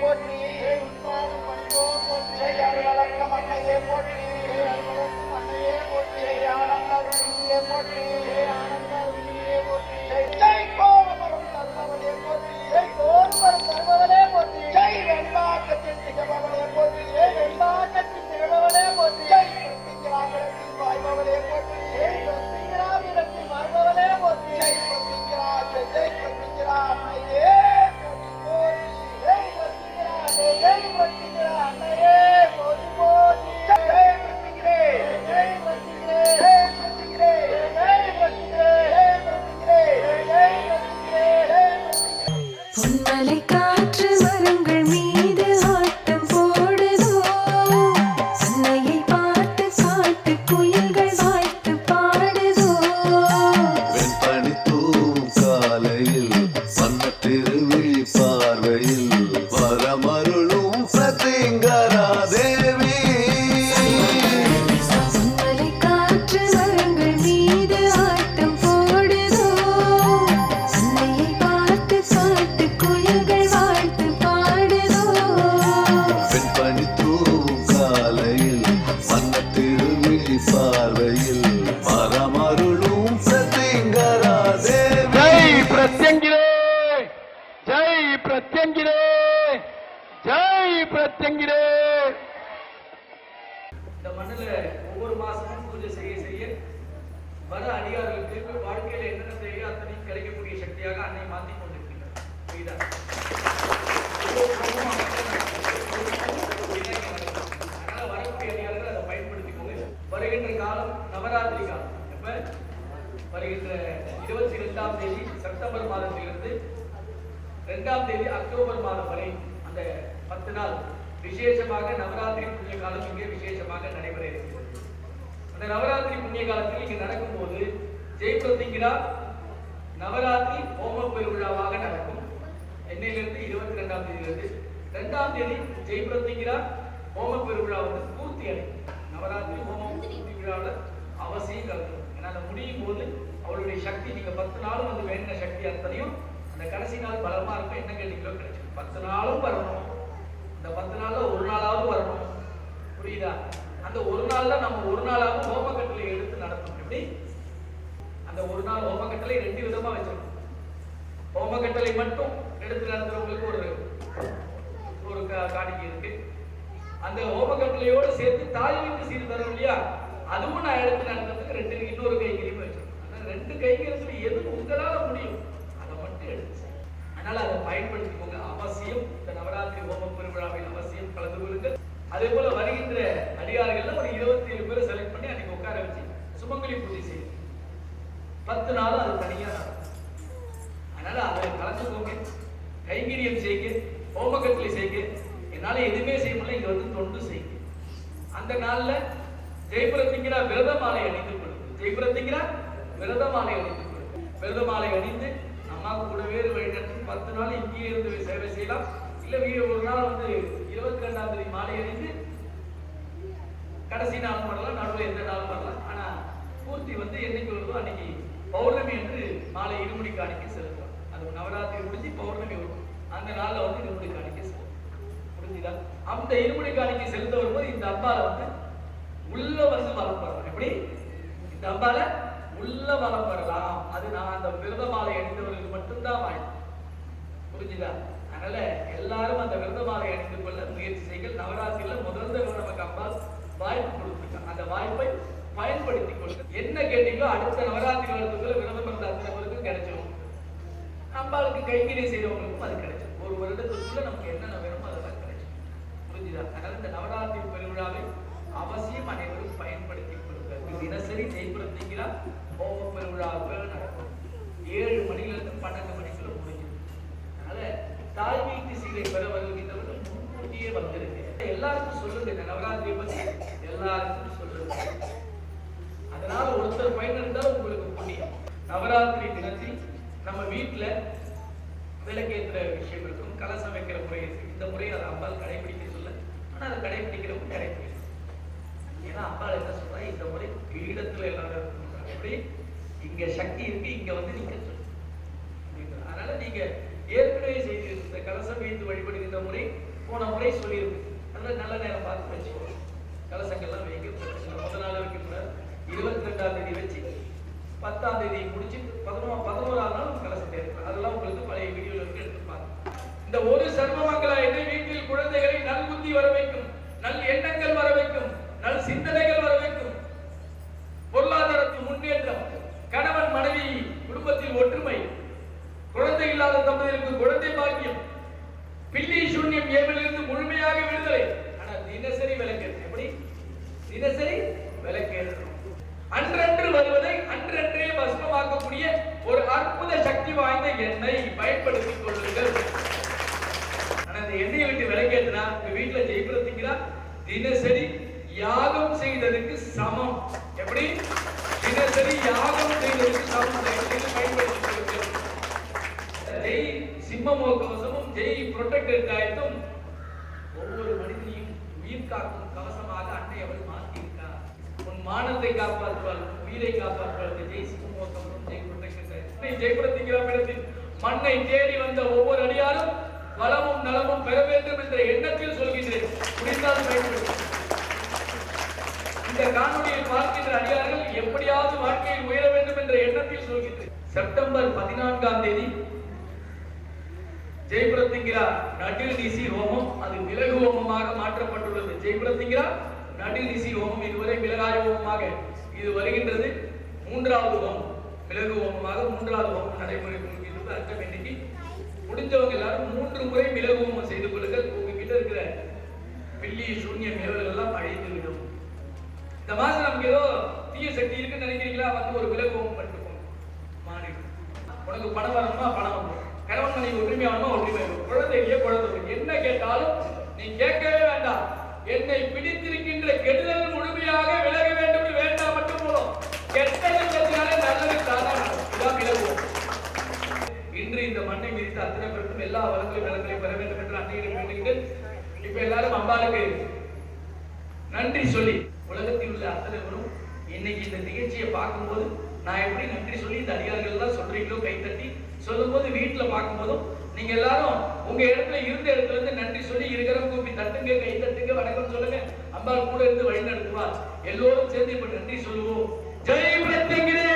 பொன்மலை சக்தியாக அன்னை மாத்தி கொண்டிருக்கிறார் புரியுதா? ஒவ்வொரு குடும்பமும் அப்படிதான் அதனால வரக்கூடிய அடியார்கள் அதை பயன்படுத்திக்கோங்க. வருகின்ற காலம் நவராத்திரி காலம். எப்ப? வருகின்ற இருபத்தி ரெண்டாம் தேதி செப்டம்பர் மாதத்திலிருந்து ரெண்டாம் தேதி அக்டோபர் மாதம் வரை அந்த பத்து நாள் விசேஷமாக நவராத்திரி புண்ணிய காலம் இங்கே விசேஷமாக நடைபெற இருக்கிறது. அந்த நவராத்திரி புண்ணிய காலத்தில் இங்கு நடக்கும்போது ஜெயபிரதிங்கிரா நவராத்திரி ஹோம பெருவிழாவாக நடக்கும். என்னையிலிருந்து இருபத்தி ரெண்டாம் தேதியிலிருந்து ரெண்டாம் தேதி ஜெயபிரதிங்கிரா ஹோம பெருவிழா வந்து பூர்த்தி அடையும். நவராத்திரி ஹோமம் பூர்த்தி விழாவில் அவசியம் கலக்கணும் ஏன்னா அதை முடியும் போது அவளுடைய சக்தி நீங்க பத்து நாளும் வந்து வேண்டின சக்தி அத்தனையும் அந்த கடைசி நாள் பலமா இருக்கும். என்ன கேட்டீங்களோ கிடைச்சிடும் பத்து நாளும் வரணும். இந்த பத்து நாள்ல ஒரு நாளாவது வரணும். புரியுதா? அந்த ஒரு நாள்ல நம்ம ஒரு நாளாவது ஹோமக்கட்டளை எடுத்து நடத்தணும். எப்படி? அந்த ஒரு நாள் ஹோமக்கட்டளை ரெண்டு விதமா வச்சிருக்கோம். கட்டளை மட்டும் எடுத்து நடத்துறவங்களுக்கு ஒரு ஒரு கா- காணிக்கை இருக்கு. அந்த ஹோமக்கட்டளையோட சேர்த்து தாய் வீட்டு சீர் தரும் இல்லையா? அதுவும் நான் எடுத்து நடத்துறதுக்கு ரெண்டு இன்னொரு கைங்கரியும் வச்சிருக்கேன் ஆனா ரெண்டு கைங்கரியத்துல எது உங்களால முடியும் அதை மட்டும் எடுத்து. அதனால அதை பயன்படுத்திக்கோங்க. அவசியம் இந்த நவராத்திரி ஹோம பெருவிழாவில் அவசியம் கலந்து கொள்ளுங்கள் அதே போல வருகின்ற அடியார்கள்ல ஒரு இருபத்தி ஏழு பேரை செலக்ட் பண்ணி அன்னைக்கு உட்கார வச்சு சுமங்கலி பூஜை செய்யும் பத்து நாளும் அது தனியா அதனால அதை கலந்துக்கோங்க. கைங்கரியம் செய்யுங்க. ஹோமக்கட்டளை செய்யுங்க. என்னால எதுவுமே செய்ய முடியல. இங்க வந்து தொண்டு செய்யுங்க. அந்த நாள்ல ஜெயபுரத்திங்கிற விரத மாலை அணிந்து கொள்ளுங்க. ஜெயபுரத்திங்கிற விரத மாலை அணிந்து கொள்ளுங்க. விரத மாலை அணிந்து அம்மாவுக்கு கூட வேறு வழிநடத்தி பத்து நாள் இங்கேயே இருந்து சேவை செய்யலாம். இல்ல வீடு ஒரு நாள் வந்து இருபத்தி ரெண்டாம் தேதி மாலை அணிந்து கடைசி நாள் பண்ணலாம். நடுவில் எந்த நாள் பண்ணலாம். ஆனா பூர்த்தி வந்து என்னைக்கு வருதோ அன்னைக்கு பௌர்ணமி என்று மாலை இருமுடி காணிக்க செலுத்துவோம் அது நவராத்திரி முடிஞ்சு பௌர்ணமி வரும். அந்த நாளில் வந்து இருமுடி காணிக்க செலுத்தும் புரிஞ்சுதா? அந்த இருமுடி காணிக்க செலுத்த வரும்போது இந்த அம்பால வந்து உள்ள வந்து வலம் வரலாம் எப்படி? இந்த அம்பால உள்ள வலம் வரலாம் அது நான் அந்த விரத மாலை அணிந்தவர்களுக்கு மட்டும்தான் வாய்ப்பு. புரிஞ்சுதா? அதனால எல்லாரும் அந்த விரத மாலை அணிந்து கொள்ள முயற்சி செய்கள் நவராத்திரியில முதல் நமக்கு அப்பா வாய்ப்பு கொடுத்துருக்காங்க அந்த வாய்ப்பை பயன்படுத்தி கொள்ளுங்க என்ன கேட்டீங்களோ அடுத்த நவராத்திரி வருடத்துக்குள்ள விரதம் இருந்த அத்தனைவருக்கும் கிடைச்சிடும் நம்மளுக்கு கைங்கரிய செய்யறவங்களுக்கும் அது கிடைச்சிடும் ஒரு வருடத்துக்குள்ள நமக்கு என்னென்ன வேணுமோ அதெல்லாம் கிடைச்சிடும் புரிஞ்சுதா? அதனால இந்த நவராத்திரி பெருவிழாவை அவசியம் அனைவரும் பயன்படுத்தி கொள்ளுங்கள். தினசரி ஜெய்புரத்திங்களா ஹோம பெருவிழாவுக்கு நடக்கும். ஏழு மணில இருந்து பன்னெண்டு மணிக்குள்ள முடிஞ்சிடும். அதனால தாய் வீட்டு சீரை பெற வருகின்றவர்கள் முன்கூட்டியே வந்திருக்கு எல்லாருக்கும் சொல்லுங்க இந்த நவராத்திரியை பத்தி. எல்லாருக்கும் சொல்லுங்க. அதனால ஒருத்தர் பயனடைந்தால் உங்களுக்கு புண்ணியம். நவராத்திரி தினத்தில் நம்ம வீட்டுல விளக்கேற்ற விஷயம் இருக்கும். கலசம் வைக்கிற முறை இருக்கு. இந்த முறையை அதை அம்பால் கடைபிடிக்க சொல்ல ஆனா அதை கடைபிடிக்கிறவங்க கடைபிடிக்கும் ஏன்னா அம்பாள் என்ன சொல்றா? இந்த முறை பீடத்துல எல்லாரும் இருக்கணும் எப்படி இங்க சக்தி இருக்கு இங்க வந்து நீங்க சொல்லுங்க அதனால நீங்க ஏற்கனவே செய்து இந்த கலசம் வைத்து வழிபடுகின்ற முறை போன முறை சொல்லியிருக்கு அதனால நல்ல நேரம் பார்த்து வச்சுக்கோங்க. கலசங்கள்லாம் வைக்க முதல் நாள் வைக்கக்கூடாது இருபத்தி ரெண்டாம் தேதி வச்சு பத்தாம் தேதி முடிச்சு பதினோ பதினோராம் நாள் கலசம் தேர்வு அதெல்லாம் உங்களுக்கு பழைய வீடியோல இருக்கு எடுத்து பாருங்க இந்த ஒரு சர்வமங்கலா எண்ணெய் வீட்டில் குழந்தைகளை நல் புத்தி வர வைக்கும் நல் எண்ணங்கள் வர வைக்கும் நல் சிந்தனைகள் வர வைக்கும் பொருளாதாரத்தில் முன்னேற்றம் கணவன் மனைவி குடும்பத்தில் ஒற்றுமை குழந்தை இல்லாத தம்பதிகளுக்கு குழந்தை பாக்கியம் பில்லி சூன்யம் ஏவிலிருந்து முழுமையாக விடுதலை ஆனா தினசரி விளக்கேற்று எப்படி தினசரி விளக்கேற்றணும் அன்றன்று வருவதை அன்றன்றே பஸ்மமாக்கக்கூடிய ஒரு அற்புத சக்தி வாய்ந்த எண்ணெய் பயன்படுத்திக் கொள்ளுங்கள் ஆனா இந்த எண்ணெயை விட்டு விளக்கேற்றினா உங்க வீட்டுல ஜெயிக்கிறதுங்கிறா தினசரி யாகம் செய்ததுக்கு சமம். எப்படி? தினசரி யாகம் செய்ததுக்கு சமம். பயன்படுத்தி ஜெய் சிம்மமோ கவசமும் ஜெய் புரொட்டக்டர் காயத்தும் ஒவ்வொரு மனிதனையும் உயிர் காக்கும் கவசமாக அன்னை அவள் மாற்றியிருக்கார். உன் மானத்தை காப்பாற்றுவாள் உயிரை காப்பாற்றுவாள். ஜெய் சிம்மமோ கவசம் ஜெய் புரொட்டக்டர் காயத்தும் ஜெய் இடத்தில் மண்ணை தேடி வந்த ஒவ்வொரு அடியாரும் வளமும் நலமும் பெற வேண்டும் என்ற எண்ணத்தில் சொல்கின்றேன் முடிந்தால் இந்த காணொலியை பார்க்கின்ற அடியார்கள் எப்படியாவது வாழ்க்கையில் உயர வேண்டும் என்ற எண்ணத்தில் சொல்கின்றேன் செப்டம்பர் பதினான்காம் தேதி ஜெயபுரத்திங்கிரா நடில் டிசி ஹோமம் அது மிளகு ஹோமமாக மாற்றப்பட்டுள்ளது. ஜெயபுரத்திங்கிரா நடில் டிசி ஹோமம் இதுவரை மிளகாய ஹோமமாக இது வருகின்றது. மூன்றாவது ஹோமம் மிளகு ஹோமமாக மூன்றாவது ஹோமம் நடைமுறை அர்த்தம் இன்னைக்கு முடிஞ்சவங்க எல்லாரும் மூன்று முறை மிளகு செய்து கொள்ளுங்கள். உங்ககிட்ட இருக்கிற பில்லி சூன்யம் ஏவல்கள் எல்லாம் அழிந்து விடும். இந்த மாசம் நமக்கு ஏதோ தீய சக்தி இருக்குன்னு நினைக்கிறீங்களா? வந்து ஒரு விலகு பண்ணிருக்கோம் பண்ணிட்டு மாநிலம் உனக்கு பணம் வரணுமா? பணம் வரும் கணவன் மனைவி ஒற்றுமை ஆகணுமா? ஒற்றுமை வரும் குழந்தை குழந்தை என்ன கேட்டாலும் நீ கேட்கவே வேண்டாம். என்னை பிடித்திருக்கின்ற கெடுதல் முழுமையாக விலக வேண்டும் என்று வேண்டாம் மட்டும் போதும் கெட்டது செஞ்சாலே நல்லது தானா நடக்கும். இதான் விலகுவோம் இன்று இந்த மண்ணை மிதித்து அத்தனை பேருக்கும் எல்லா வளங்களையும் வளங்களையும் பெற வேண்டும் என்று அன்னையிடம் வேண்டுகிறேன் இப்ப எல்லாரும் அம்பாளுக்கு நன்றி சொல்லி உலகத்தில் உள்ள அத்தனைவரும் இன்னைக்கு இந்த நிகழ்ச்சியை பார்க்கும்போது நான் எப்படி நன்றி சொல்லி இந்த அதிகாரிகள் எல்லாம் சொல்றீங்களோ கைத்தட்டி சொல்லும் போது வீட்டுல பார்க்கும்போதும் நீங்க எல்லாரும் உங்க இடத்துல இருந்த இடத்துல இருந்து நன்றி சொல்லி இருக்கிற கூப்பி தட்டுங்க கை தட்டுங்க வணக்கம் சொல்லுங்க. அம்பாள் கூட இருந்து வழி நடத்துவார் எல்லோரும் சேர்ந்து இப்ப நன்றி சொல்லுவோம். ஜெய் பிரத்யங்கிரே!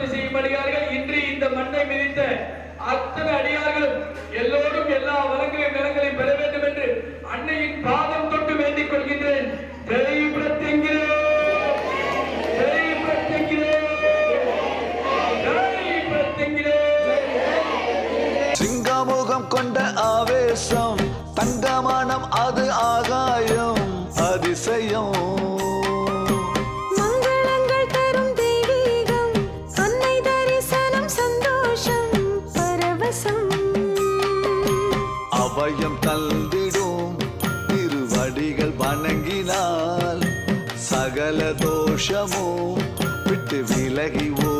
உற்பத்தி செய்யும் அடியார்கள் இன்று இந்த மண்ணை மிதித்த அத்தனை அடியார்களும் எல்லோரும் எல்லா வளங்களையும் நிலங்களையும் பெற அபயம் தந்திடும். திருவடிகள் வணங்கினால் சகல தோஷமும் விட்டு விலகி ஓடுமே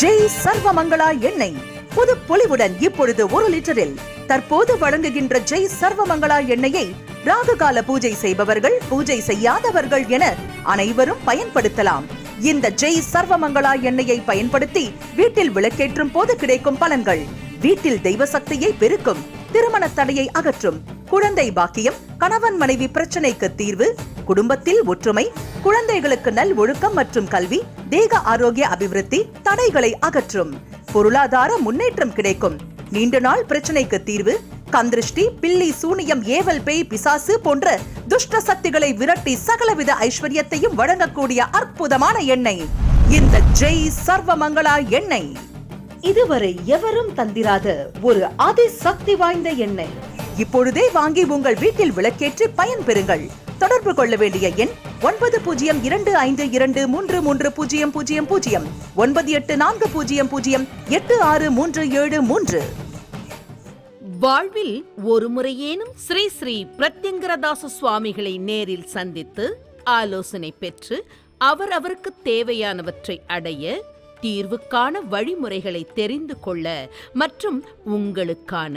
ஜெய் சர்வமங்களா எண்ணெய். புது பொலிவுடன் இப்பொழுது ஒரு லிட்டரில். தற்போது வழங்குகின்ற ஜெய் சர்வமங்களா எண்ணெயை ராகுகால பூஜை செய்பவர்கள் பூஜை செய்யாதவர்கள் என அனைவரும் பயன்படுத்தலாம். இந்த ஜெய் சர்வமங்களா எண்ணெயை பயன்படுத்தி வீட்டில் விளக்கேற்றும் போது கிடைக்கும் பலன்கள். வீட்டில் தெய்வ சக்தியை பெருக்கும் திருமண தடையை அகற்றும் குழந்தை பாக்கியம் கணவன் மனைவி பிரச்சனைக்கு தீர்வு குடும்பத்தில் ஒற்றுமை குழந்தைகளுக்கு நல் ஒழுக்கம் மற்றும் கல்வி தேக ஆரோக்கிய அபிவிருத்தி தடைகளை அகற்றும். பொருளாதார முன்னேற்றம் கிடைக்கும். நீண்ட நாள் பிரச்சனைக்கு தீர்வு கந்திருஷ்டி பில்லி சூனியம் ஏவல் பேய் பிசாசு போன்ற துஷ்ட சக்திகளை விரட்டி சகலவித ஐஸ்வர்யத்தையும் வழங்கக்கூடிய அற்புதமான எண்ணெய். இந்த ஜெய் சர்வமங்களா எண்ணெய். இதுவரை எவரும் தந்திராத ஒரு அதிசக்தி வாய்ந்த எண்ணெய். இப்பொழுதே வாங்கி உங்கள் வீட்டில் விளக்கேற்று பயன்பெறுங்கள் தொடர்பு கொள்ள வேண்டிய எண் ஒன்பது பூஜ்ஜியம் இரண்டு ஐந்து இரண்டு மூன்று மூன்று பூஜ்ஜியம் பூஜ்ஜியம் பூஜ்ஜியம் ஒன்பது எட்டு நான்கு பூஜ்ஜியம் பூஜ்ஜியம் எட்டு ஆறு மூன்று ஏழு மூன்று. வாழ்வில் ஒரு முறையேனும் ஸ்ரீ ஸ்ரீ பிரத்யங்கரதாச சுவாமிகளை நேரில் சந்தித்து ஆலோசனை பெற்று அவரவருக்கு தேவையானவற்றை அடைய தீர்வுக்கான வழிமுறைகளை தெரிந்து கொள்ள மற்றும் உங்களுக்கான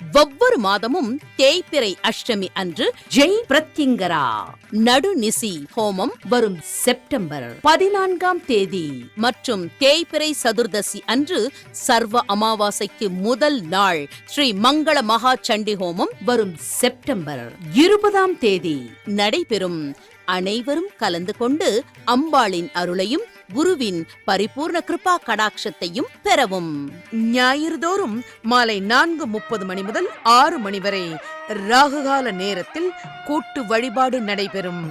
ஒவ்வொரு மாதமும் தேய்பிறை அஷ்டமி அன்று ஜெய் பிரத்யங்கரா. நடுநிசி ஹோமம் வரும் செப்டம்பர் பதினான்காம் தேதி. மற்றும் தேய்பிறை சதுர்தசி அன்று சர்வ அமாவாசைக்கு முதல் நாள் ஸ்ரீ மங்கள மகா சண்டி ஹோமம் வரும் செப்டம்பர் இருபதாம் தேதி. நடைபெறும் அனைவரும் கலந்து கொண்டு அம்பாளின் அருளையும் குருவின் பரிபூர்ண கிருபா கடாட்சத்தையும் பெறவும். ஞாயிறுதோறும் மாலை நான்கு முப்பது மணி முதல் ஆறு மணி வரை ராகுகால நேரத்தில் கூட்டு வழிபாடு நடைபெறும்.